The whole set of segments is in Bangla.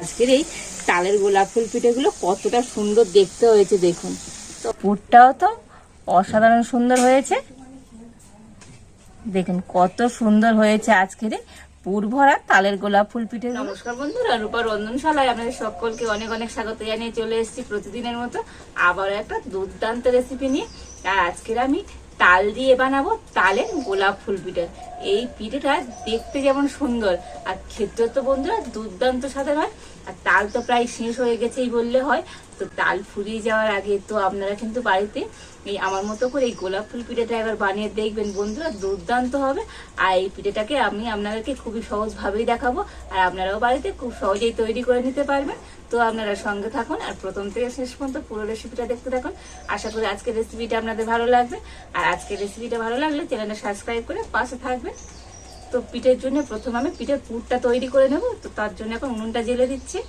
আজকের এই তালের গোলাপ ফুল পিঠেগুলো কতটা সুন্দর দেখতে হয়েছে, দেখুন। তো পুরটাও তো অসাধারণ সুন্দর হয়েছে। দেখুন, কত সুন্দর হয়েছে আজকের পুর ভরা তালের গোলাপ ফুল পিঠে নমস্কার বন্ধুরা, রূপা রন্ধনশালায় আপনাদের সকলকে অনেক অনেক স্বাগত জানিয়ে চলে এসেছি প্রতিদিনের মতো আবার একটা দুর্দান্ত রেসিপি নিয়ে। আর আজকের আমি তাল দিয়ে বানাবো, তালের গোলাপ ফুল পিঠে। এই পিঠেটা দেখতে যেমন সুন্দর। আর খেতে তো বন্ধুরা দুর্দান্ত স্বাদের হয়। আর তাল তো প্রায় শেষ হয়ে গেছেই বললে হয়। তো তাল ফুরিয়ে যাওয়ার আগে তো আপনারা কিন্তু বাড়িতে এই আমার মতো করে এই গোলাপ ফুল পিঠেটা একবার বানিয়ে দেখবেন বন্ধুরা, দুর্দান্ত হবে। আর এই পিঠেটাকে আমি আপনাদেরকে খুবই সহজভাবেই দেখাবো আর আপনারাও বাড়িতে খুব সহজেই তৈরি করে নিতে পারবেন। তো আপনারা সঙ্গে থাকুন আর প্রথম থেকে শেষ পর্যন্ত পুরো রেসিপিটা দেখতে থাকুন। আশা করি আজকের রেসিপিটা আপনাদের ভালো লাগবে। আর আজকের রেসিপিটা ভালো লাগলে চ্যানেলটা সাবস্ক্রাইব করে পাশে থাকবেন। তো পিঠের জন্য প্রথম আমি পিঠের পুরটা তৈরি করে নেব। তো তার জন্য এখন উনুনটা জেলে দিচ্ছি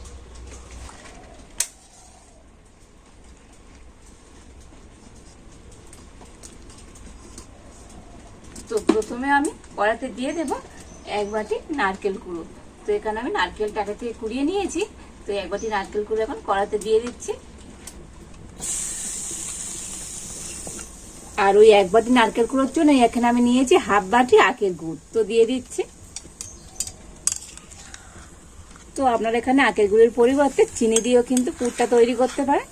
তো প্রথমে আমি কড়াতে দিয়ে দেব এক বাটি নারকেল কুড়ো। তো এখানে আমি নারকেলটাকে থেকে কুড়িয়ে নিয়েছি। তো এক বাটি নারকেল কুড়ো এখন কড়াতে দিয়ে দিচ্ছি। আর ওই এক বাটি নারকেল কুড়োর জন্য এখানে আমি নিয়েছি হাফ বাটি আখের গুড়। তো দিয়ে দিচ্ছি। তো আপনারা এখানে আখের গুড়ের পরিবর্তে চিনি দিয়েও কিন্তু পুরটা তৈরি করতে পারেন।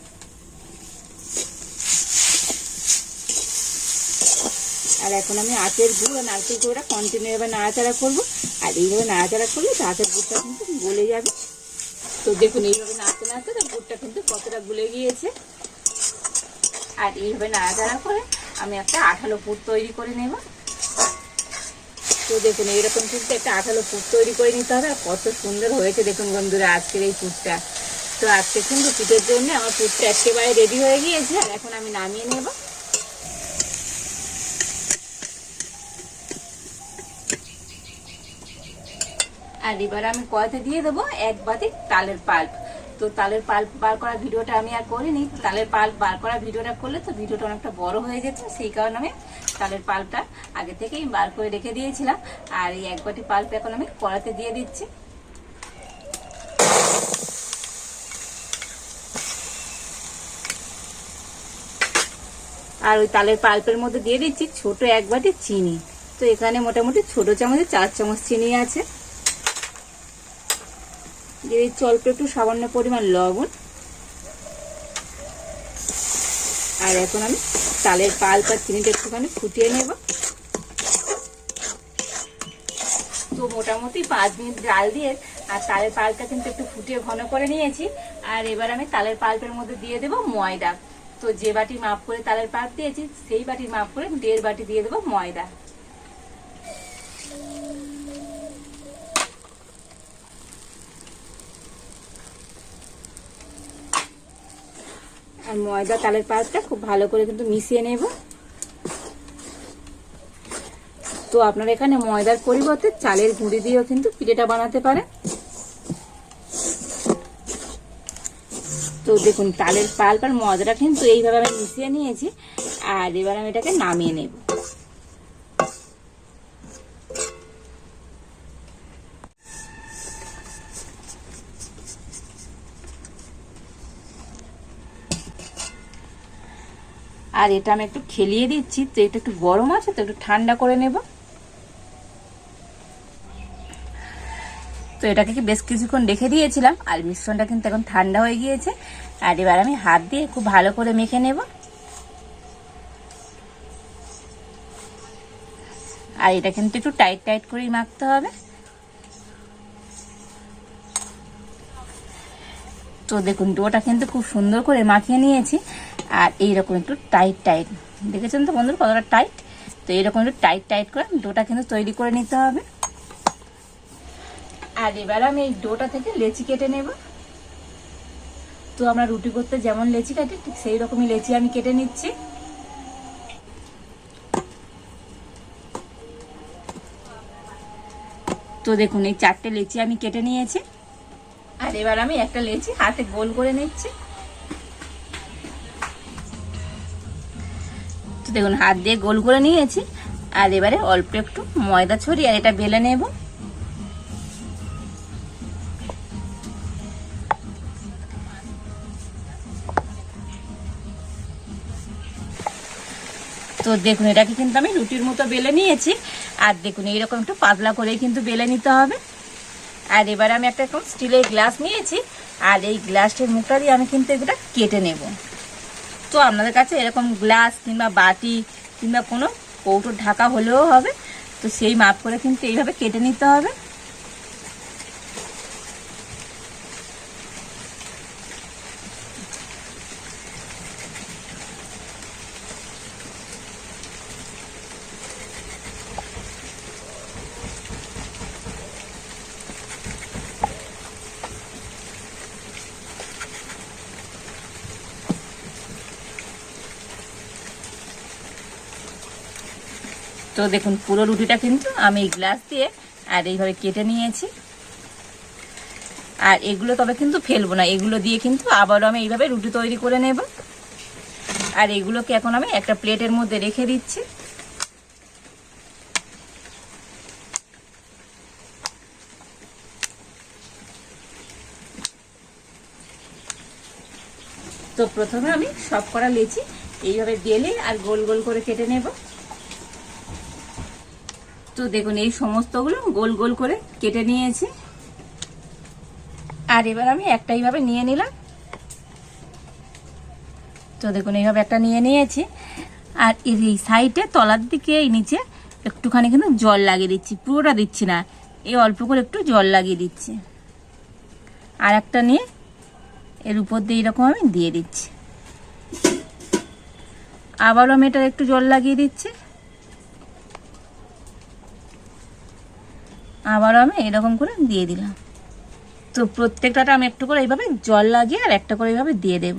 আর এখন আমি আখের গুড়, নারকেল গুঁড়োটা কন্টিনিউ এবার নাড়াচাড়া করব। আর এইভাবে নাড়াচাড়া করলে তো আখের গুড়টা কিন্তু গলে যাবে। তো দেখুন, এইভাবে নাড়তে নাড়তে তো গুড়টা কিন্তু কতটা গলে গিয়েছে। আর এইভাবে নাড়াচাড়া করে আমি একটা আঠালো পুর তৈরি করে নেব। তো দেখুন, এইরকম কিন্তু একটা আঠালো পুর তৈরি করে নিতে হবে। আর কত সুন্দর হয়েছে দেখুন বন্ধুরা আজকের এই পুরটা। তো আজকে কিন্তু পিঠের জন্য আমার পুরটা একেবারে রেডি হয়ে গিয়েছে। আর এখন আমি নামিয়ে নেব। আর এবার আমি কড়াতে দিয়ে দেবো এক বাতি তালের পাল্প। তো তালের পাল্প বার করা ভিডিওটা আমি আর করিনি। তালের পাল্প বার করা ভিডিওটা করলে তো ভিডিওটা অনেকটা বড় হয়ে যেত, সেই কারণে আমি তালের পাল্পটা আগে থেকেই বার করে রেখে দিয়েছিলাম। আর এই এক বাটি পাল্প এখন আমি কড়াতে দিয়ে দিচ্ছি। আর ওই তালের পাল্পের মধ্যে দিয়ে দিচ্ছি ছোট এক বাটি চিনি। তো এখানে মোটামুটি ছোট চামচে চার চামচ চিনি আছে। দিয়ে দিচ্ছি অল্প একটু সামান্য পরিমাণ লবণ। আর এখন আমি তালের পাল্প আর চিনিটা একটুখানি ফুটিয়ে নেব। তো মোটামুটি পাঁচ মিনিট ডাল দিয়ে আর তালের পাল্পটা কিন্তু একটু ফুটিয়ে ঘন করে নিয়েছি। আর এবার আমি তালের পাল্পের মধ্যে দিয়ে দেবো ময়দা। তো যে বাটি মাপ করে তালের পাল্প দিয়েছি, সেই বাটির মাপ করে দেড় বাটি দিয়ে দেবো ময়দা। আর ময়দা, তালের পাল্পটা খুব ভালো করে কিন্তু মিশিয়ে নেব। তো আপনারা এখানে ময়দার পরিবর্তে চালের গুঁড়ি দিয়েও কিন্তু পিঠেটা বানাতে পারে তো দেখুন, তালের পাল্প আর ময়দাটা কিন্তু এইভাবে আমি মিশিয়ে নিয়েছি, আর এবার আমি এটাকে নামিয়ে নেব। আর এটা আমি একটু খেলিয়ে দিচ্ছি। তো এটা একটু গরম আছে, তো একটু ঠান্ডা করে নেব। তো এটাকে বেশ কিছুক্ষণ রেখে দিয়েছিলাম, আর মিশ্রণটা কিন্তু এখন ঠান্ডা হয়ে গিয়েছে। আর এবার আমি হাত দিয়ে খুব ভালো করে মেখে নেব। আর এটা কিন্তু একটু টাইট টাইট করেই মাখতে হবে। তো দেখুন, ডোটা কিন্তু খুব সুন্দর করে মাখিয়ে নিয়েছি। আর এইরকম একটু টাইট টাইট দেখেছেন তো বন্ধুরা কতটা টাইট তো এইরকম একটু টাইট টাইট করে ডোটা কিন্তু তৈরি করে নিতে হবে। আর এবার আমি এই ডোটা থেকে লেচি কেটে নেব। তো আমরা রুটি করতে যেমন লেচি কাটি, ঠিক সেই রকমই লেচি আমি কেটে নিচ্ছি। তো দেখুন, এই চারটে লেচি আমি কেটে নিয়েছি। আর এবার আমি একটা লেচি হাতে গোল করে নিচ্ছি। দেখুন, হাত দিয়ে গোল করে নিয়েছি। আর এবারে অল্প একটু ময়দা ছড়িয়ে, আর এটা বেলে নেব। তো দেখুন, এটাকে কিন্তু আমি রুটির মতো বেলে নিয়েছি। আর দেখুন, এইরকম একটু পাতলা করেই কিন্তু বেলে নিতে হবে। আর এবারে আমি একটা এরকম স্টিলের গ্লাস নিয়েছি। আর এই গ্লাসটির মুখটা দিয়ে আমি কিন্তু এটা কেটে নেব। তো আপনাদের কাছে এরকম গ্লাস কিংবা বাটি কিংবা কোনো কৌটোর ঢাকা হলেও হবে। তো সেই মাপ করে কিন্তু এইভাবে কেটে নিতে হবে। তো দেখুন, পুরো রুটিটা কিন্তু আমি গ্লাস দিয়ে আর এইভাবে কেটে নিয়েছি। আর এগুলো তবে কিন্তু ফেলব না, এগুলো দিয়ে কিন্তু আবারও আমি এইভাবে রুটি তৈরি করে নেব। আর এগুলোকে এখন আমি একটা প্লেটের মধ্যে রেখে দিচ্ছি। তো প্রথমে আমি সব করা লেচি এইভাবে বেলে আর গোল গোল করে কেটে নেব। তো দেখুন, এই সমস্তগুলো গোল গোল করে কেটে নিয়েছি। আর এবার আমি একটা এইভাবে নিয়ে নিলাম। তো দেখুন, এইভাবে একটা নিয়ে নিয়েছি। আর এর এই সাইডে তলার দিকে, এই নিচে একটুখানি কিন্তু জল লাগিয়ে দিচ্ছি, পুরোটা দিচ্ছি না। এই অল্প করে একটু জল লাগিয়ে দিচ্ছি। আর একটা নিয়ে এর উপর দিয়ে এরকম আমি দিয়ে দিচ্ছি। আবারও আমি এটা একটু জল লাগিয়ে দিচ্ছি। আবারও আমি এরকম করে দিয়ে দিলাম। তো প্রত্যেকটাটা আমি একটু করে এইভাবে জল লাগিয়ে আর একটা করে এইভাবে দিয়ে দেব।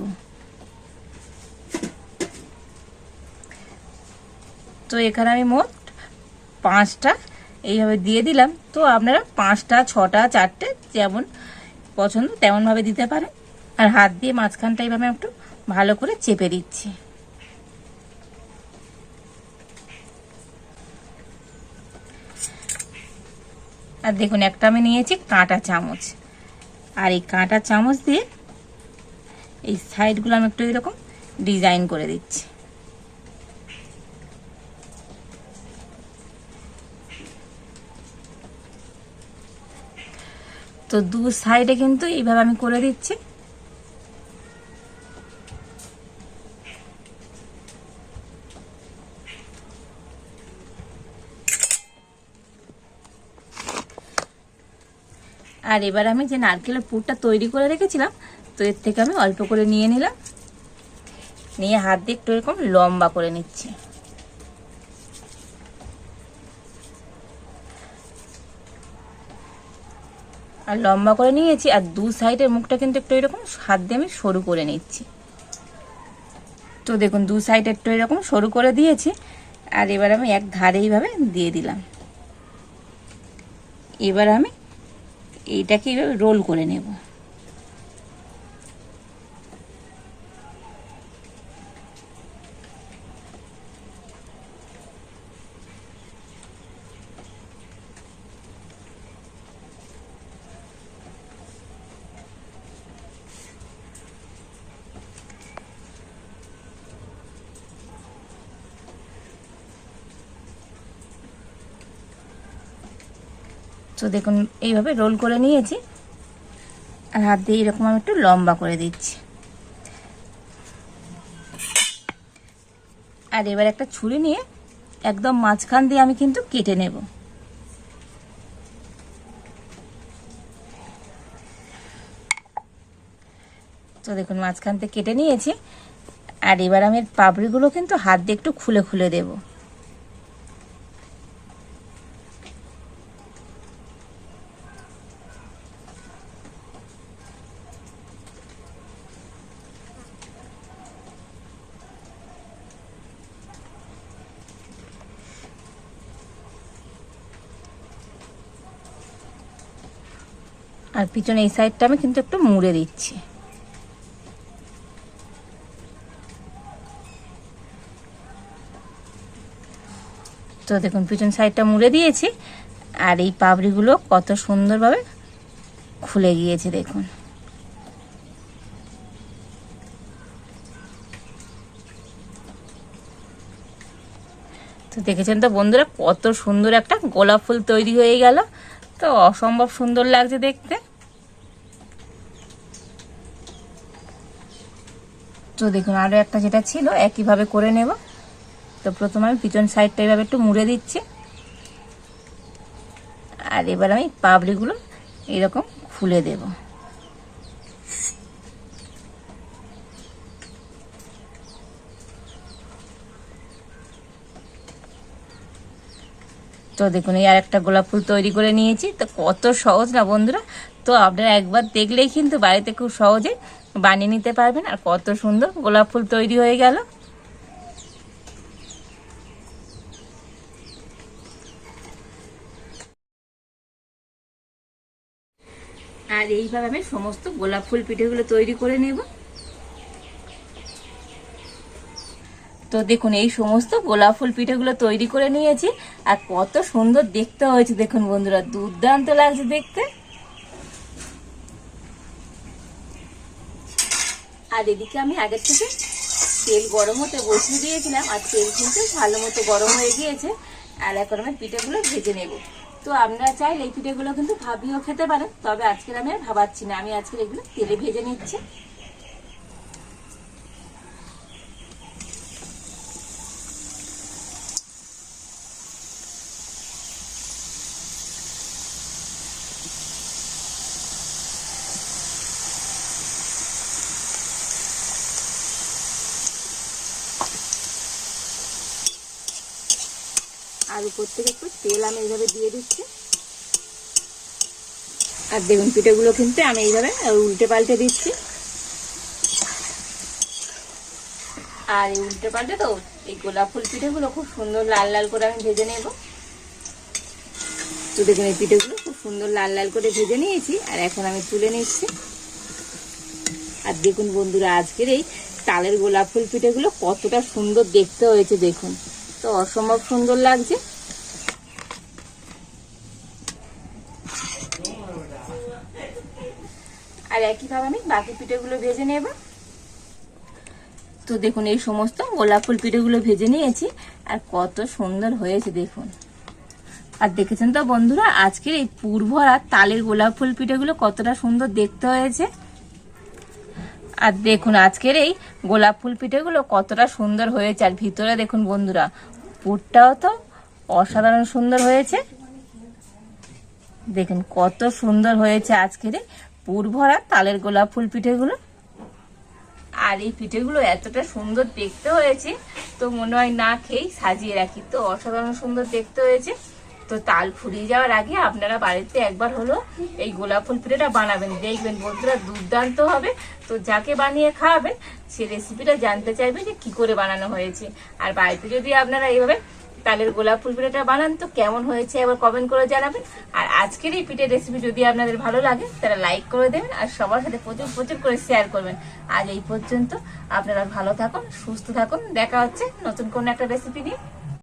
তো এখানে আমি মোট পাঁচটা এইভাবে দিয়ে দিলাম। তো আপনারা পাঁচটা, ছটা, চারটে যেমন পছন্দ তেমনভাবে দিতে পারেন। আর হাত দিয়ে মাঝখানটা এইভাবে একটু ভালো করে চেপে দিচ্ছি। আর দেখুন, একটা আমি নিয়েছি কাঁটা চামচ। আর এই কাঁটা চামচ দিয়ে এই সাইডগুলো আমি একটু এরকম ডিজাইন করে দিচ্ছি। তো দু সাইডে কিন্তু এইভাবে আমি করে দিচ্ছি। আর এবার আমি যে নারকেলের পুরটা তৈরি করে রেখেছিলাম, তো এর থেকে আমি অল্প করে নিয়ে নিলাম। নিয়ে হাত দিয়ে একটু এরকম লম্বা করে নিচ্ছি। আর লম্বা করে নিয়েছি, আর দু সাইডের মুখটা কিন্তু একটু এরকম হাত দিয়ে আমি সরু করে নিচ্ছি। তো দেখুন, দু সাইড একটু এরকম সরু করে দিয়েছি, আর এবার আমি এক ধারে এইভাবে দিয়ে দিলাম। এবার আমি এইটাকে এইভাবে রোল করে নেব। তো দেখুন, এইভাবে রোল করে নিয়েছি। আর হাত দিয়ে এরকম আমি একটু লম্বা করে দিচ্ছি। আর এবার একটা ছুরি নিয়ে একদম মাঝখান দিয়ে আমি কিন্তু কেটে নেব। তো দেখুন, মাঝখান থেকে কেটে নিয়েছি। আর এবার আমি পাপড়িগুলো কিন্তু হাত দিয়ে একটু খুলে খুলে দেবো। আর পিছনে এই সাইডটা আমি কিন্তু একটু মুড়ে দিচ্ছি। তো দেখুন, পিছন সাইডটা মুড়ে দিয়েছি, আর এই পাবড়িগুলো কত সুন্দরভাবে খুলে গিয়েছে, দেখুন। তো দেখেছেন তো বন্ধুরা, কত সুন্দর একটা গোলাপ ফুল তৈরি হয়ে গেল। তো অসম্ভব সুন্দর লাগছে দেখতে। তো দেখুন আরও একটা যেটা ছিল, একইভাবে করে নেব। তো প্রথমে আমি পিছন সাইডটা এভাবে একটু মুড়ে দিচ্ছি। আর এবার আমি পাবলিগুলো এরকম খুলে দেব। তো দেখুন, এই আর একটা গোলাপ ফুল তৈরি করে নিয়েছি। তো কত সহজ না বন্ধুরা? তো আপনারা একবার দেখলেই কিন্তু বাড়িতে খুব সহজে বানিয়ে নিতে পারবেন। আর কত সুন্দর গোলাপ ফুল তৈরি হয়ে গেল। আর এইভাবে আমি সমস্ত গোলাপ ফুল পিঠেগুলো তৈরি করে নেব। তো দেখুন, এই সমস্ত গোলাপ ফুল পিঠেগুলো তৈরি করে নিয়েছি। আর কত সুন্দর দেখতে হয়েছে, দেখুন বন্ধুরা, দুর্দান্ত লাগছে দেখতে। আর এদিকে আমি আগের থেকে তেল গরম হতে বসিয়ে দিয়েছিলাম, আর তেল কিন্তু ভালো মতো গরম হয়ে গিয়েছে। আর এখন আমি পিঠেগুলো ভেজে নেব। তো আপনারা চাইলে এই পিঠেগুলো কিন্তু ভাবিও খেতে পারেন, তবে আজকের আমি আর ভাবাচ্ছি না। আমি আজকের এগুলো তেলে ভেজে নিচ্ছি আর উপর থেকে একটু তেল আমি এইভাবে দিয়ে দিচ্ছি। আর দেখুন পিঠেগুলো কিন্তু আমি এইভাবে উল্টে পাল্টে দিচ্ছি। আর এই উল্টে পাল্টে তো এই গোলাপ ফুল পিঠেগুলো খুব সুন্দর লাল লাল করে আমি ভেজে নেব। তো দেখুন, এই পিঠেগুলো খুব সুন্দর লাল লাল করে ভেজে নিয়েছি, আর এখন আমি তুলে নিচ্ছি। আর দেখুন বন্ধুরা, আজকের এই তালের গোলাপ ফুল পিঠেগুলো কতটা সুন্দর দেখতে হয়েছে, দেখুন। তো অসম্ভব সুন্দর লাগছে। আর একইভাবে আমি বাকি পিঠেগুলো ভেজে নেব। তো দেখুন, এই সমস্ত গোলাপ ফুল পিঠেগুলো ভেজে নিয়েছি, আর কত সুন্দর হয়েছে দেখুন। আর দেখেছেন তো বন্ধুরা, আজকের এই পুরভরা তালের গোলাপ ফুল পিঠেগুলো কতটা সুন্দর দেখতে হয়েছে। আর দেখুন, আজকের এই গোলাপ ফুল পিঠেগুলো কতটা সুন্দর হয়েছে। আর ভিতরে দেখুন বন্ধুরা, পুরটাও তো অসাধারণ সুন্দর হয়েছে। দেখুন, কত সুন্দর হয়েছে আজকের পুর ভরা তালের গোলাপ ফুল পিঠেগুলো। আর এই পিঠেগুলো এতটা সুন্দর দেখতে হয়েছে, তো মনে হয় না খেয়েই সাজিয়ে রাখি। তো অসাধারণ সুন্দর দেখতে হয়েছে। তো তাল ফুরিয়ে যাওয়ার আগে আপনারা বাড়িতে একবার হলো এই গোলাপ ফুল পিঠেটা বানাবেন, দেখবেন বন্ধুরা দুর্দান্ত হবে। তো যাকে বানিয়ে খাওয়াবেন, সে রেসিপিটা জানতে চাইবে যে কি করে বানানো হয়েছে। আর বাড়িতে যদি আপনারা এইভাবে তালের গোলাপ ফুল পিঠাটা বানান তো কেমন হয়েছে এবার কমেন্ট করে জানাবেন। আর আজকের এই পিঠের রেসিপি যদি আপনাদের ভালো লাগে তারা লাইক করে দেবেন আর সবার সাথে প্রচুর প্রচুর করে শেয়ার করবেন। আজ এই পর্যন্ত আপনারা ভালো থাকুন, সুস্থ থাকুন, দেখা হচ্ছে নতুন কোনো একটা রেসিপি নিয়ে।